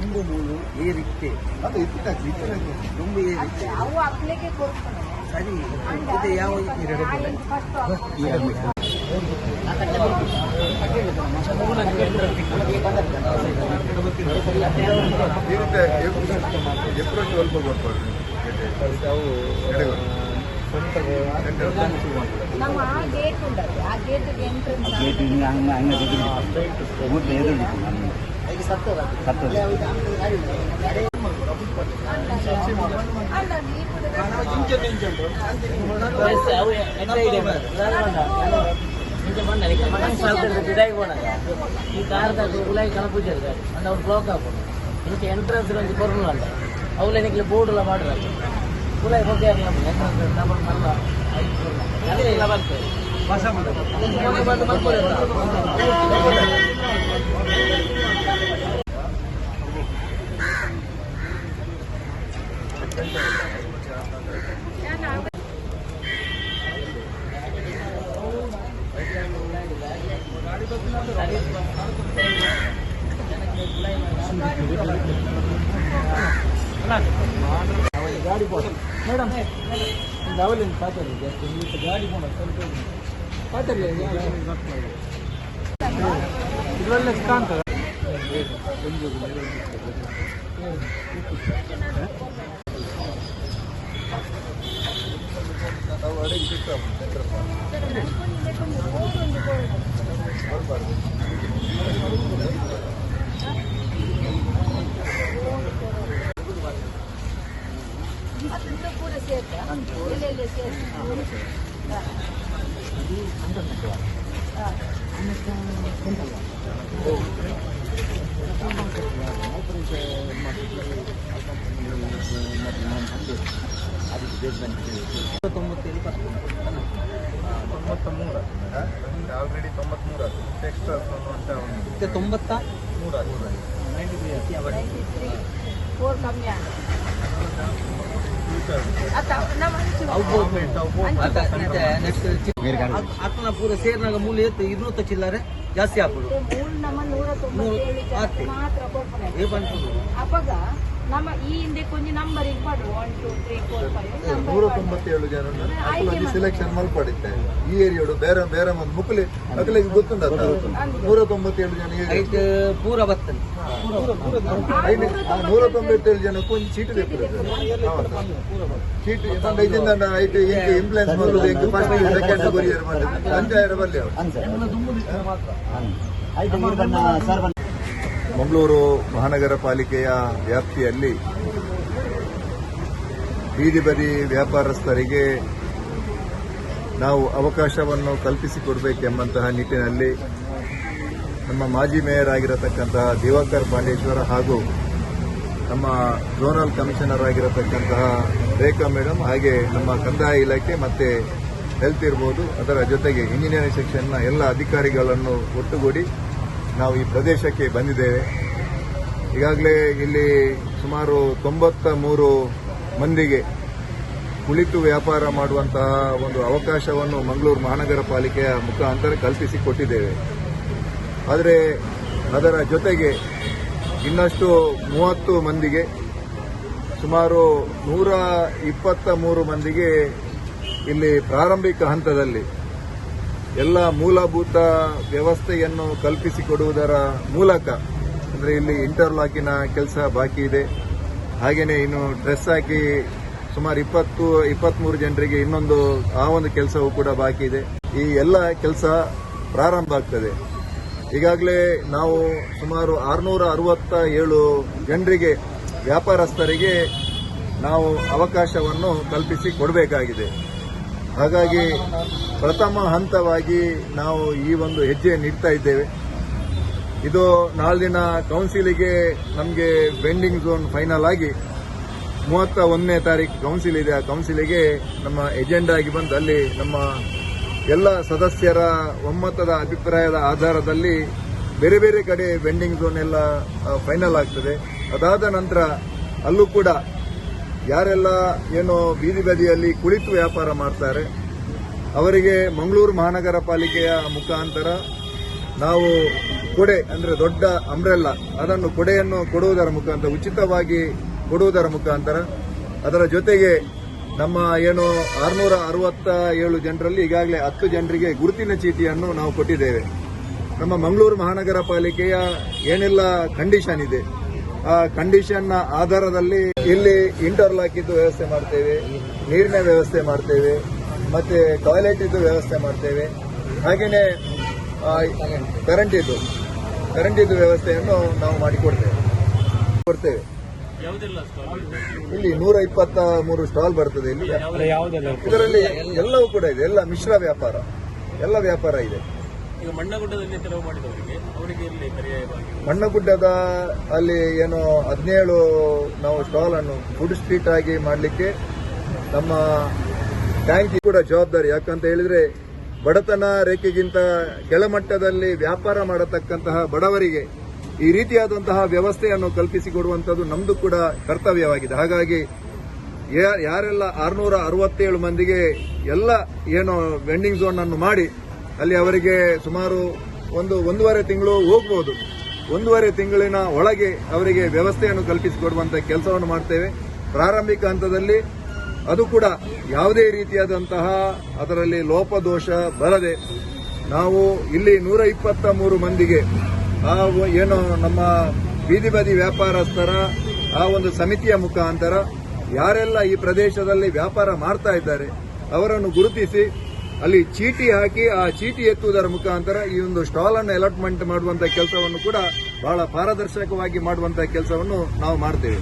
ತುಂಬ ಮೂಲು ಏರಿಕೆ ಅದು ಇತ್ತು ಇತ್ತು ತುಂಬ ಏರಿಕೆ ಅವು ಅಪ್ಲಿಗೆ ಕೊಡ್ತಾನೆ ಸರಿ ಇದು ಯಾವ ಕೊಡ್ಬಾರ್ದು ನಮ್ಮ ಆ ಗೇಟ್ ಉಂಟಲ್ಲ ಆ ಗೇಟ್ ಎಂಟ್ರೆನ್ಸ್ ಅಲ್ಲ ನೀವು ಈ ಕಾರ್ದ ಉಲಾಯಿ ಕಣಪೂಜಾರಿ ಗಾಡಿ ಅಂದ್ರೆ ಅವ್ರು ಬ್ಲಾಕ್ ಹಾಕೊಂಡು ಇಂಚೆ ಎಂಟ್ರೆನ್ಸ್ ಒಂದು ಬರೋಣ ಅಲ್ಲ ಅವಲ್ಲ ನಿಕ್ಲೆ ಬೋರ್ಡ್ ಎಲ್ಲ ಮಾಡ್ರ ಉಲಾಯಿ ಹೋಗಿ ಎಂಟ್ರೆನ್ಸ್ ನಂಬರ್ ಮಲ್ಲ ಅಲ್ಲೆಲ್ಲ ಬರ್ತದೆ ನಮಗೆ ಬಂದು ಮಲ್ಕೊಳ್ಳಿ ಗಾಡಿ ಪೋಣ ಮೇಡಮ್ ಅವಲಿಂದ ಪಾತರಿ ಜಾಸ್ತಿ ನೀವು ಗಾಡಿ ಪೋಣ ಸ್ವಲ್ಪ ಪಾತರಿ ಇದರಲ್ಲೇ ಕಾಣ್ತದೆ ನಾವು ಅಡಿಗೆ ಸಿಕ್ಕ ಬರ್ಬಾರ್ದು ಅದರಿಂದ ಕೂಡ ಸೇರ್ತಾ ಎಲ್ಲೆಲ್ಲಿ ಸೇರ್ತಾ ತೊಂಬತ್ತೇಳು ತೊಂಬತ್ತ ಮೂರು ಆಲ್ರೆಡಿ ತೊಂಬತ್ಮೂರು ಮತ್ತೆ ತೊಂಬತ್ತ ಮೂರು ಅತ್ತನ ಪೂರ ಸೇರ್ನಾಗ ಮೂಲ ಇತ್ತು ಇರ್ನೂತ್ತ ಚಿಲ್ಲರೆ ಜಾಸ್ತಿ ಹಾಕೋದು ನಮ್ಮ ಈ ಹಿಂದೆ ಕೊಂಚ ನಂಬರ್ ಇಲ್ಲಿ ಪಡ್ರು one two three four five ನೂರ ತೊಂಬತ್ತೇಳು ಜನ ಅಕ್ಕಲಲ್ಲಿ ಸೆಲೆಕ್ಷನ್ ಮಲ್ಪಡಿತ್ತೆ ಈ ಏರಿಯಾಡು ಬೇರೆ ಬೇರೆ ಒಂದು ಮುಕ್ಕಲಿ ಅಕ್ಕಲಿಗೆ ಗೊತ್ತುಂಡ ನೂರ ತೊಂಬತ್ತೇಳು ಜನ ಪೂರ ಬರ್ತದೆ. ನೂರ ತೊಂಬತ್ತೇಳು ಜನ ಕೊಂಚ ಚೀಟಿ ಬೇಕು ಚೀಟಿ ತಂಡ ಇದರಿಂದ ಐಟ್ ಹೆಂಗೆ ಇಂಪ್ಲೆನ್ಸ್ ಮಾಡೋದು ಹೆಂಗೆ ಫಸ್ಟ್ ಸೆಕೆಂಡ್ ಕೊರಿಯರ್ ಮಾಡೋದು. ಪಂಚಾಯತ್ ಬಲ್ಲಿ ಅವರು. ಮಂಗಳೂರು ಮಹಾನಗರ ಪಾಲಿಕೆಯ ವ್ಯಾಪ್ತಿಯಲ್ಲಿ ಬೀದಿ ಬದಿ ವ್ಯಾಪಾರಸ್ಥರಿಗೆ ನಾವು ಅವಕಾಶವನ್ನು ಕಲ್ಪಿಸಿಕೊಡಬೇಕೆಂಬಂತಹ ನಿಟ್ಟಿನಲ್ಲಿ ನಮ್ಮ ಮಾಜಿ ಮೇಯರ್ ಆಗಿರತಕ್ಕಂತಹ ದಿವಾಕರ್ ಪಾಂಡೇಶ್ವರ ಹಾಗೂ ನಮ್ಮ ಝೋನಲ್ ಕಮಿಷನರ್ ಆಗಿರತಕ್ಕಂತಹ ರೇಖಾ ಮೇಡಮ್ ಹಾಗೆ ನಮ್ಮ ಕಂದಾಯ ಇಲಾಖೆ ಮತ್ತೆ ಹೆಲ್ತ್ ಇರ್ಬೋದು ಅದರ ಜೊತೆಗೆ ಇಂಜಿನಿಯರಿಂಗ್ ಸೆಕ್ಷನ್ನ ಎಲ್ಲ ಅಧಿಕಾರಿಗಳನ್ನು ಒಟ್ಟುಗೂಡಿ ನಾವು ಈ ಪ್ರದೇಶಕ್ಕೆ ಬಂದಿದ್ದೇವೆ. ಈಗಾಗಲೇ ಇಲ್ಲಿ ಸುಮಾರು ತೊಂಬತ್ತ ಮೂರು ಮಂದಿಗೆ ಕುಳಿತು ವ್ಯಾಪಾರ ಮಾಡುವಂತಹ ಒಂದು ಅವಕಾಶವನ್ನು ಮಂಗಳೂರು ಮಹಾನಗರ ಪಾಲಿಕೆಯ ಮುಖಾಂತರ ಕಲ್ಪಿಸಿಕೊಟ್ಟಿದ್ದೇವೆ. ಆದರೆ ಅದರ ಜೊತೆಗೆ ಇನ್ನಷ್ಟು ಮೂವತ್ತು ಮಂದಿಗೆ, ಸುಮಾರು ನೂರ ಇಪ್ಪತ್ತ ಮೂರು ಮಂದಿಗೆ ಇಲ್ಲಿ ಪ್ರಾರಂಭಿಕ ಹಂತದಲ್ಲಿ ಎಲ್ಲ ಮೂಲಭೂತ ವ್ಯವಸ್ಥೆಯನ್ನು ಕಲ್ಪಿಸಿಕೊಡುವುದರ ಮೂಲಕ, ಅಂದರೆ ಇಲ್ಲಿ ಇಂಟರ್ಲಾಕಿನ ಕೆಲಸ ಬಾಕಿ ಇದೆ. ಹಾಗೆಯೇ ಇನ್ನು ಡ್ರೆಸ್ ಹಾಕಿ ಸುಮಾರು ಇಪ್ಪತ್ತು ಇಪ್ಪತ್ತ್ಮೂರು ಜನರಿಗೆ ಇನ್ನೊಂದು, ಆ ಒಂದು ಕೆಲಸವೂ ಕೂಡ ಬಾಕಿ ಇದೆ. ಈ ಎಲ್ಲ ಕೆಲಸ ಪ್ರಾರಂಭ ಆಗ್ತದೆ. ಈಗಾಗಲೇ ನಾವು ಸುಮಾರು ಆರುನೂರ ಅರವತ್ತ ಏಳು ಜನರಿಗೆ, ವ್ಯಾಪಾರಸ್ಥರಿಗೆ ನಾವು ಅವಕಾಶವನ್ನು ಕಲ್ಪಿಸಿ ಕೊಡಬೇಕಾಗಿದೆ. ಹಾಗಾಗಿ ಪ್ರಥಮ ಹಂತವಾಗಿ ನಾವು ಈ ಒಂದು ಹೆಜ್ಜೆ ನೀಡ್ತಾ ಇದ್ದೇವೆ. ಇದು ನಾಳಿನ ಕೌನ್ಸಿಲಿಗೆ ನಮಗೆ ಬೆಂಡಿಂಗ್ ಝೋನ್ ಫೈನಲ್ ಆಗಿ ಮೂವತ್ತ ಒಂದನೇ ತಾರೀಕು ಕೌನ್ಸಿಲ್ ಇದೆ. ಆ ಕೌನ್ಸಿಲಿಗೆ ನಮ್ಮ ಎಜೆಂಡಾ ಆಗಿ ಬಂದು ಅಲ್ಲಿ ನಮ್ಮ ಎಲ್ಲ ಸದಸ್ಯರ ಒಮ್ಮತದ ಅಭಿಪ್ರಾಯದ ಆಧಾರದಲ್ಲಿ ಬೇರೆ ಬೇರೆ ಕಡೆ ಬೆಂಡಿಂಗ್ ಝೋನ್ ಎಲ್ಲ ಫೈನಲ್ ಆಗ್ತದೆ. ಅದಾದ ನಂತರ ಅಲ್ಲೂ ಕೂಡ ಯಾರೆಲ್ಲ ಏನು ಬೀದಿ ಬದಿಯಲ್ಲಿ ಕುಳಿತು ವ್ಯಾಪಾರ ಮಾಡ್ತಾರೆ, ಅವರಿಗೆ ಮಂಗಳೂರು ಮಹಾನಗರ ಪಾಲಿಕೆಯ ಮುಖಾಂತರ ನಾವು ಕೊಡೆ, ಅಂದರೆ ದೊಡ್ಡ ಅಂಬ್ರೆಲ್ಲ ಅದನ್ನು ಕೊಡೆಯನ್ನು ಕೊಡುವುದರ ಮುಖಾಂತರ, ಉಚಿತವಾಗಿ ಕೊಡುವುದರ ಮುಖಾಂತರ, ಅದರ ಜೊತೆಗೆ ನಮ್ಮ ಏನು ಆರುನೂರ ಅರವತ್ತ ಏಳು ಜನರಲ್ಲಿ ಈಗಾಗಲೇ ಹತ್ತು ಜನರಿಗೆ ಗುರುತಿನ ಚೀಟಿಯನ್ನು ನಾವು ಕೊಟ್ಟಿದ್ದೇವೆ. ನಮ್ಮ ಮಂಗಳೂರು ಮಹಾನಗರ ಪಾಲಿಕೆಯ ಏನೆಲ್ಲ ಕಂಡೀಷನ್ ಇದೆ ಆ ಕಂಡೀಷನ್ನ ಆಧಾರದಲ್ಲಿ ಇಲ್ಲಿ ಇಂಟರ್ಲಾಕ್ ಇದ್ದು ವ್ಯವಸ್ಥೆ ಮಾಡ್ತೇವೆ ನೀರಿನ ವ್ಯವಸ್ಥೆ ಮಾಡ್ತೇವೆ ಮತ್ತೆ ಟಾಯ್ಲೆಟ್ ಇದ್ದು ವ್ಯವಸ್ಥೆ ಮಾಡ್ತೇವೆ. ಹಾಗೆಯೇ ಕರೆಂಟ್ ಇದ್ದು ಕರೆಂಟ್ ಇದ್ದು ವ್ಯವಸ್ಥೆಯನ್ನು ನಾವು ಮಾಡಿಕೊಡ್ತೇವೆ. ಕೊಡ್ತೇವೆ. ಇಲ್ಲಿ ನೂರ ಇಪ್ಪತ್ತ ಮೂರು ಸ್ಟಾಲ್ ಬರ್ತದೆ ಇಲ್ಲಿ ಇದರಲ್ಲಿ ಎಲ್ಲವೂ ಕೂಡ ಇದೆ. ಎಲ್ಲ ಮಿಶ್ರ ವ್ಯಾಪಾರ. ಎಲ್ಲ ವ್ಯಾಪಾರ ಇದೆ. ಈಗ ಮಾಡಿದವರಿಗೆ ಅವರಿಗೆ ಮಣ್ಣಗುಡ್ಡದ ಅಲ್ಲಿ ಏನು ಹದಿನೇಳು ನಾವು ಸ್ಟಾಲ್ ಅನ್ನು ಫುಡ್ ಸ್ಟ್ರೀಟ್ ಆಗಿ ಮಾಡಲಿಕ್ಕೆ ನಮ್ಮ ಟ್ಯಾಂಕ್ ಕೂಡ ಜವಾಬ್ದಾರಿ. ಯಾಕಂತ ಹೇಳಿದ್ರೆ ಬಡತನ ರೇಖೆಗಿಂತ ಕೆಳಮಟ್ಟದಲ್ಲಿ ವ್ಯಾಪಾರ ಮಾಡತಕ್ಕಂತಹ ಬಡವರಿಗೆ ಈ ರೀತಿಯಾದಂತಹ ವ್ಯವಸ್ಥೆಯನ್ನು ಕಲ್ಪಿಸಿಕೊಡುವಂಥದ್ದು ನಮ್ದು ಕೂಡ ಕರ್ತವ್ಯವಾಗಿದೆ. ಹಾಗಾಗಿ ಯಾರೆಲ್ಲ ಆರುನೂರ ಅರವತ್ತೇಳು ಮಂದಿಗೆ ಎಲ್ಲ ಏನು ವೆಂಡಿಂಗ್ ಝೋನ್ ಅನ್ನು ಮಾಡಿ ಅಲ್ಲಿ ಅವರಿಗೆ ಸುಮಾರು ಒಂದು ಒಂದೂವರೆ ತಿಂಗಳು ಹೋಗ್ಬೋದು. ಒಂದೂವರೆ ತಿಂಗಳಿನ ಒಳಗೆ ಅವರಿಗೆ ವ್ಯವಸ್ಥೆಯನ್ನು ಕಲ್ಪಿಸಿಕೊಡುವಂಥ ಕೆಲಸವನ್ನು ಮಾಡ್ತೇವೆ. ಪ್ರಾರಂಭಿಕ ಹಂತದಲ್ಲಿ ಅದು ಕೂಡ ಯಾವುದೇ ರೀತಿಯಾದಂತಹ ಅದರಲ್ಲಿ ಲೋಪದೋಷ ಬರದೆ ನಾವು ಇಲ್ಲಿ ನೂರ ಇಪ್ಪತ್ತ ಮೂರು ಮಂದಿಗೆ ಆ ಏನು ನಮ್ಮ ಬೀದಿ ಬದಿ ವ್ಯಾಪಾರಸ್ಥರ, ಆ ಒಂದು ಸಮಿತಿಯ ಮುಖಾಂತರ ಯಾರೆಲ್ಲ ಈ ಪ್ರದೇಶದಲ್ಲಿ ವ್ಯಾಪಾರ ಮಾಡ್ತಾ ಇದ್ದಾರೆ ಅವರನ್ನು ಗುರುತಿಸಿ ಅಲ್ಲಿ ಚೀಟಿ ಹಾಕಿ, ಆ ಚೀಟಿ ಎತ್ತುವುದರ ಮುಖಾಂತರ ಈ ಒಂದು ಸ್ಟಾಲ್ ಅನ್ನು ಅಲಾಟ್ಮೆಂಟ್ ಮಾಡುವಂತಹ ಕೆಲಸವನ್ನು ಕೂಡ ಬಹಳ ಪಾರದರ್ಶಕವಾಗಿ ಮಾಡುವಂತಹ ಕೆಲಸವನ್ನು ನಾವು ಮಾಡ್ತೇವೆ.